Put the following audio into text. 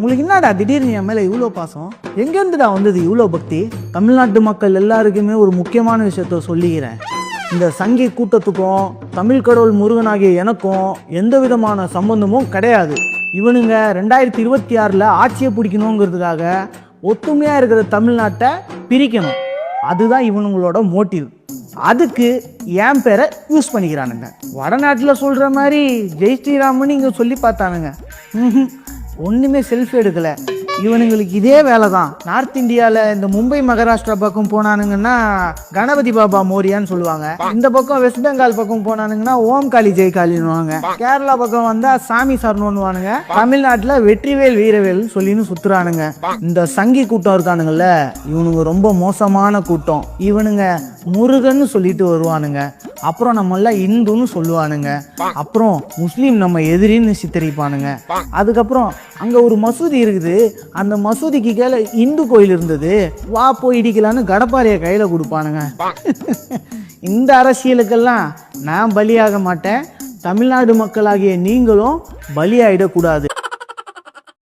உங்களுக்கு என்னடா திடீர்னு என் மேலே இவ்வளோ பாசம்? எங்கேருந்துடா வந்தது இவ்வளோ பக்தி? தமிழ்நாட்டு மக்கள் எல்லாருக்குமே ஒரு முக்கியமான விஷயத்த சொல்லிக்கிறேன். இந்த சங்கி கூட்டத்துக்கும் தமிழ் கடவுள் முருகனாகிய எனக்கும் எந்த விதமான சம்பந்தமும் கிடையாது. இவனுங்க ரெண்டாயிரத்தி இருபத்தி ஆறில் ஆட்சியை பிடிக்கணுங்கிறதுக்காக ஒத்துமையாக இருக்கிற தமிழ்நாட்டை பிரிக்கணும். அதுதான் இவனுங்களோட மோட்டிவ். அதுக்கு என் பேரை யூஸ் பண்ணிக்கிறானுங்க. வடநாட்டில் சொல்கிற மாதிரி ஜெய் ஸ்ரீராம்னு இங்கே சொல்லி பார்த்தானுங்க. ஒன்றுமே செல்ஃபி எடுக்கலை. இவனுங்களுக்கு இதே வேலை தான் நார்த் இந்தியாவில் இந்த மும்பை மகாராஷ்டிரா பக்கம் போனானுங்கன்னா கணபதி பாபா மோரியான்னு சொல்லுவாங்க. இந்த பக்கம் வெஸ்ட் பெங்கால் பக்கம் போனானுங்கன்னா ஓம் காளி ஜெய் காளின்னுவாங்க. கேரளா பக்கம் வந்தா சாமி சரணம்னுவானுங்க தமிழ்நாட்டில் வெற்றிவேல் வீரவேல் சொல்லின்னு சுத்துறானுங்க. இந்த சங்கி கூட்டம் இருக்கானுங்கல்ல இவனுங்க ரொம்ப மோசமான கூட்டம். இவனுங்க முருகன்னு சொல்லிட்டு வருவானுங்க. அப்புறம் நம்மள இந்துன்னு சொல்லுவானுங்க. அப்புறம் முஸ்லீம் நம்ம எதிரின்னு சித்தரிப்பானுங்க. அதுக்கப்புறம் அங்க ஒரு மசூதி இருக்குது. அந்த மசூதிக்கு கீழே இந்து கோயில் இருந்தது. வா போய் இடிக்கலான்னு கடப்பாறைய கையில கொடுப்பானுங்க. இந்த அரசியலுக்கெல்லாம் நான் பலியாக மாட்டேன். தமிழ்நாடு மக்களாகிய நீங்களும் பலியாயிடக்கூடாது.